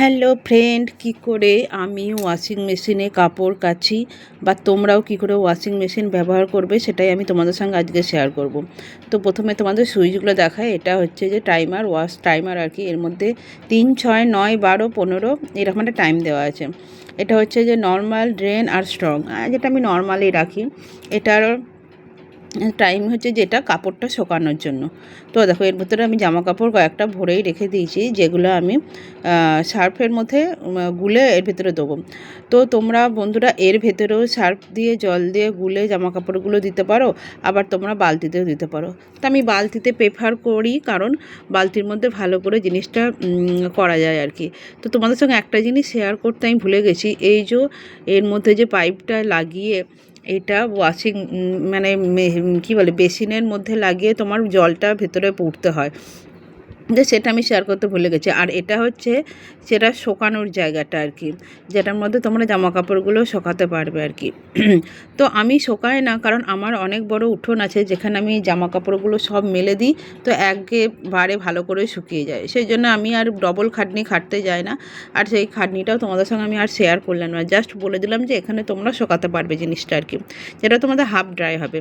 Hello friend, কি করে আমি ওয়াশিং মেশিনে কাপড় কাচি বা তোমরাও কি করে ওয়াশিং মেশিন ব্যবহার করবে সেটাই আমি তোমাদের সঙ্গে আজকে শেয়ার করব। তো প্রথমে তোমাদের সুইচগুলো দেখায় এটা হচ্ছে যে টাইমার ওয়াশ টাইমার আর কি, এর মধ্যে তিন, ছয়, নয়, বারো, পনেরো, এরকম একটা টাইম দেওয়া আছে। এটা হচ্ছে যে নর্মাল ড্রেন আর স্ট্রং যেটা আমি নর্মালি রাখি, এটার টাইম হচ্ছে যেটা কাপড়টা শোকানোর জন্য। তো দেখো, এর ভিতরে আমি জামা কাপড় কয়েকটা ভরেই রেখে দিয়েছি, যেগুলো আমি সার্ফের মধ্যে গুলে এর ভেতরে দেবো। তো তোমরা বন্ধুরা, এর ভেতরেও সার্ফ দিয়ে, জল দিয়ে গুলে জামা কাপড়গুলো দিতে পারো, আবার তোমরা বালতিতেও দিতে পারো। তো আমি বালতিতে প্রেফার করি, কারণ বালতির মধ্যে ভালো করে জিনিসটা করা যায় আর কি তো তোমাদের সঙ্গে একটা জিনিস শেয়ার করতে আমি ভুলে গেছি, এই যে এর মধ্যে যে পাইপটা লাগিয়ে এটা ওয়াশিং মানে কি বলে বেসিনের মধ্যে লাগিয়ে তোমার জলটা ভেতরে পড়তে হয়। যে সেটা আমি শেয়ার করতে ভুলে গেছি। আর এটা হচ্ছে সেটা শোকানোর জায়গাটা আর কি, যেটার মধ্যে তোমরা জামা কাপড়গুলো শোকাতে পারবে আর কি। তো আমি শোকাই না, কারণ আমার অনেক বড় উঠোন আছে যেখানে আমি জামা কাপড়গুলো সব মেলে দিই, তো একবারে ভালো করে শুকিয়ে যায়। সেই জন্য আমি আর ডবল খাটনি খাটতে যাই না। আর সেই খাটনিটাও তোমাদের সঙ্গে আমি আর শেয়ার করলাম না। জাস্ট বলে দিলাম যে এখানে তোমরা শোকাতে পারবে জিনিসটা আর কি, যেটা তোমাদের হাফ ড্রাই হবে।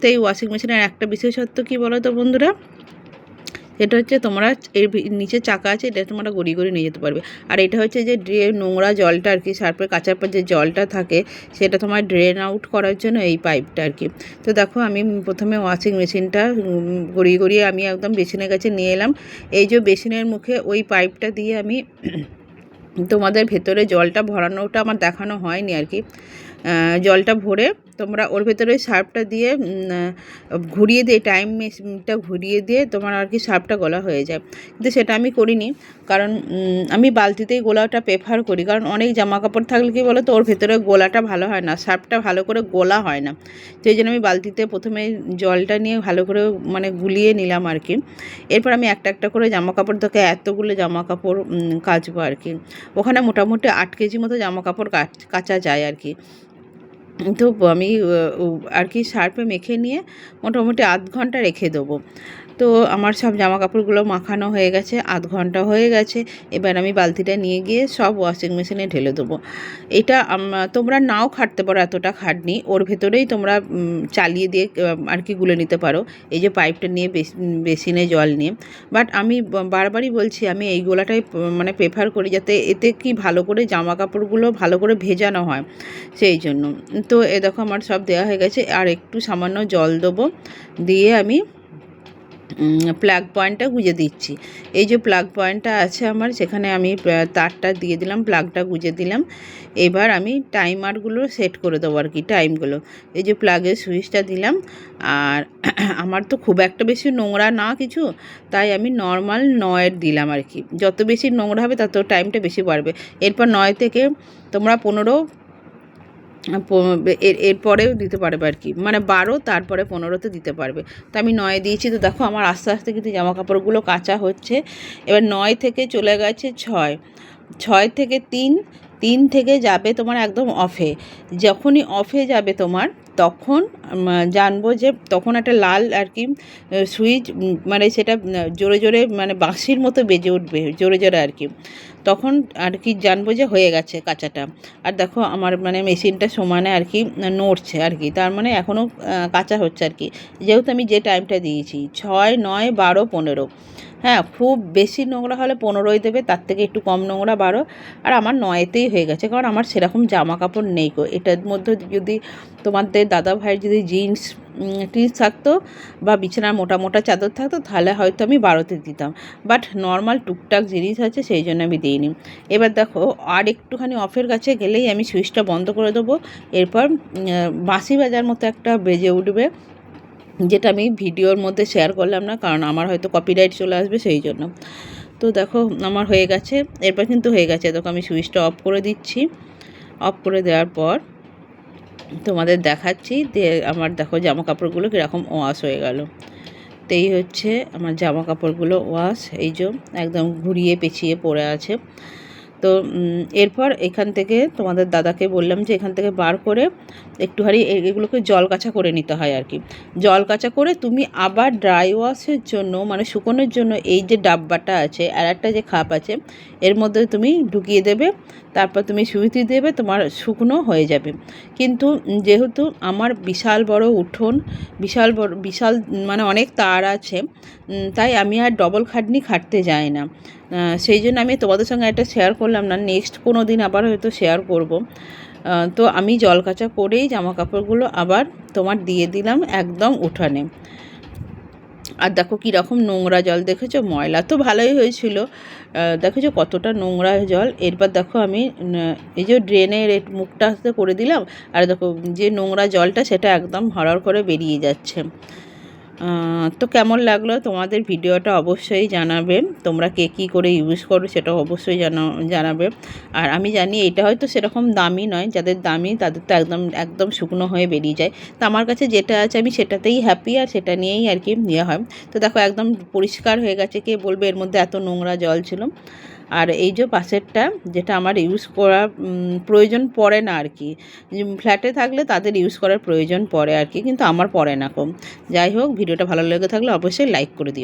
তো এই ওয়াশিং মেশিনের একটা বিশেষত্ব কী বলো তো বন্ধুরা? এটা হচ্ছে তোমরা এর নিচে চাকা আছে, এটা তোমরা গড়িয়ে গড়িয়ে নিয়ে যেতে পারবে। আর এটা হচ্ছে যে ড্রে, নোংরা জলটা আর কি সার্ফের কাচার পর যে জলটা থাকে, সেটা তোমার ড্রেন আউট করার জন্য এই পাইপটা আর কি। তো দেখো, আমি প্রথমে ওয়াশিং মেশিনটা গড়িয়ে গড়িয়ে আমি একদম বেসিনের কাছে নিয়ে এলাম। এই যে বেসিনের মুখে ওই পাইপটা দিয়ে আমি তোমাদের ভেতরে জলটা ভরানোটা আমার দেখানো হয়নি আর কি। জলটা ভরে তোমরা ওর ভেতরে সার্ফটা দিয়ে ঘুরিয়ে দিয়ে টাইম মেশিনটা ঘুরিয়ে দিয়ে তোমার আর কি সার্ফটা গলা হয়ে যায়। কিন্তু সেটা আমি করিনি, কারণ আমি বালতিতেই গোলাটা প্রেফার করি। কারণ অনেক জামা কাপড় থাকলে কি বলো তো ওর ভেতরে গোলাটা ভালো হয় না, সার্ফটা ভালো করে গোলা হয় না। তো এই জন্য আমি বালতিতে প্রথমে জলটা নিয়ে ভালো করে মানে গুলিয়ে নিলাম আর কি। এরপর আমি একটা একটা করে জামা কাপড় থেকে এতগুলো জামা কাপড় কাচবো আর কি। ওখানে মোটামুটি আট কেজি মতো জামা কাপড় কাচা যায় আর কি। তো আমি আর কি সার্ফে মেখে নিয়ে মোটামুটি আধ ঘণ্টা রেখে দেবো। তো আমার সব জামা কাপড়গুলো মাখানো হয়ে গেছে, আধ ঘণ্টা হয়ে গেছে। এবার আমি বালতিটা নিয়ে গিয়ে সব ওয়াশিং মেশিনে ঢেলে দেবো। এটা তোমরা নাও খাটতে পারো এতটা খাটনি, ওর ভেতরেই তোমরা চালিয়ে দিয়ে আর কি গুলে নিতে পারো। এই যে পাইপটা নিয়ে বেসিনে জল নিয়ে। বাট আমি বারবারই বলছি, আমি এই গোলাটাই মানে প্রেফার করি যাতে এতে কি ভালো করে জামা কাপড়গুলো ভালো করে ভেজানো হয়। সেই জন্য। তো এ দেখো, আমার সব দেওয়া হয়ে গেছে। আর একটু সামান্য জল দেবো। দিয়ে আমি প্লাগ পয়েন্টটা গুঁজে দিচ্ছি। এই যে প্লাগ পয়েন্টটা আছে আমার, সেখানে আমি তারটা দিয়ে দিলাম প্লাগটা গুঁজে দিলাম। এবার আমি টাইমারগুলো সেট করে দেবো আর কি টাইমগুলো এই যে প্লাগের সুইচটা দিলাম, আর আমার তো খুব একটা বেশি নোংরা না কিছু, তাই আমি নর্মাল নয়ের দিলাম আর কি। যত বেশি নোংরা হবে, তত টাইমটা বেশি বাড়বে। এরপর নয় থেকে তোমরা পনেরো এরপরেও দিতে পারবে আর কি। মানে বারো, তারপরে পনেরোতে দিতে পারবে। তো আমি নয় দিয়েছি, তো দেখো আমার আস্তে আস্তে কিন্তু জামা কাপড়গুলো কাঁচা হচ্ছে। এবার নয় থেকে চলে গেছে ছয়। ছয় থেকে তিন তিন থেকে যাবে তোমার একদম অফে যখনই অফে যাবে তোমার তখন জানব যে তখন একটা লাল আর কি সুইচ মানে সেটা জোরে জোরে মানে বাঁশির মতো বেজে উঠবে, জোরে জোরে আর কি। তখন আর কি জানব যে হয়ে গেছে কাঁচাটা। আর দেখো আমার মানে মেশিনটা সমানে আর কি নড়ছে আর কি। তার মানে এখনও কাঁচা হচ্ছে আর কি। যেহেতু আমি যে টাইমটা দিয়েছি, ছয়, নয়, বারো, পনেরো। হ্যাঁ খুব বেশি নোংরা হলে পনেরোই দেবে, তার থেকে একটু কম নোংরা বারো। আর আমার নয়েতেই হয়ে গেছে, কারণ আমার সেরকম জামা কাপড় নেই গো। এটার মধ্যে যদি তোমাদের দাদা ভাইয়ের যদি জিন্স টিন্স থাকতো বা বিছানার মোটা মোটা চাদর থাকতো, তাহলে হয়তো আমি বারোতে দিতাম। বাট নর্মাল টুকটাক জিনিস আছে, সেই জন্য আমি দিইনি। এবার দেখো, আর একটুখানি অফের কাছে গেলেই আমি সুইচটা বন্ধ করে দেবো। এরপর বাঁশি বাজার মতো একটা বেজে উঠবে। যেটা আমি ভিডিওর মধ্যে শেয়ার করলাম না, কারণ আমার হয়তো কপিরাইট চলে আসবে সেই জন্য। তো দেখো, আমার হয়ে গেছে। এরপর কিন্তু হয়ে গেছে। দেখো, আমি সুইচটা অফ করে দিচ্ছি। অফ করে দেওয়ার পর তোমাদের দেখাচ্ছি যে আমার দেখো জামা কাপড়গুলো কীরকম ওয়াশ হয়ে গেল। তো এই হচ্ছে আমার জামা কাপড়গুলো ওয়াশ এই যে একদম ঘুরিয়ে পেঁচিয়ে পড়ে আছে। তো এরপর এখান থেকে তোমাদের দাদাকে বললাম যে এখান থেকে বার করে একটুখানি এগুলোকে জল কাঁচা করে নিতে হয় আর কি। জল কাঁচা করে তুমি আবার ড্রাই ওয়াশের জন্য মানে শুকোনোর জন্য এই যে ডাব্বাটা আছে, আর একটা যে খাপ আছে, এর মধ্যে তুমি ঢুকিয়ে দেবে। তারপর তুমি সুইচ দেবে, তোমার শুকনো হয়ে যাবে। কিন্তু যেহেতু আমার বিশাল বড় উঠোন, বিশাল বড়, বিশাল মানে অনেক তার আছে তাই আমি আর ডবল খাটনি খাটতে যাই না। সেই জন্য আমি তোমাদের সঙ্গে একটা শেয়ার করলাম না নেক্সট কোনো দিন আবার হয়তো শেয়ার করব। তো আমি জল কাচা করেই জামা কাপড়গুলো আবার তোমার দিয়ে দিলাম একদম উঠানে। আর দেখো কীরকম নোংরা জল, দেখেছ? ময়লা তো ভালোই হয়েছিল। দেখেছ কতটা নোংরা জল? এরপর দেখো আমি এই যে ড্রেনের মুখটা করে দিলাম, আর দেখো যে নোংরা জলটা সেটা একদম হরহর করে বেরিয়ে যাচ্ছে। তো কেমন লাগল? তোমাদের ভিডিওটা অবশ্যই জানাবে। তোমরা কে কী করে ইউজ করো সেটা অবশ্যই জানা, জানাবে। আর আমি জানি এটা হয়তো সেরকম দামি নয়। যাদের দামি, তাদের তো একদম একদম শুকনো হয়ে বেরিয়ে যায়। তো আমার কাছে যেটা আছে, আমি সেটাতেই হ্যাপি আর সেটা নিয়েই আর কি নেওয়া হয়। তো দেখো, একদম পরিষ্কার হয়ে গেছে। কে বলবে? এর মধ্যে এত নোংরা জল ছিল। আর এই যে পাশেরটা যেটা আমার ইউজ করা প্রয়োজন পড়ে না আর কি। ফ্ল্যাটে থাকলে তাদের ইউজ করার প্রয়োজন পড়ে আর কি, কিন্তু আমার পড়ে না কম। যাই হোক, ভিডিওটা ভালো লেগে থাকলে অবশ্যই লাইক করে দিও।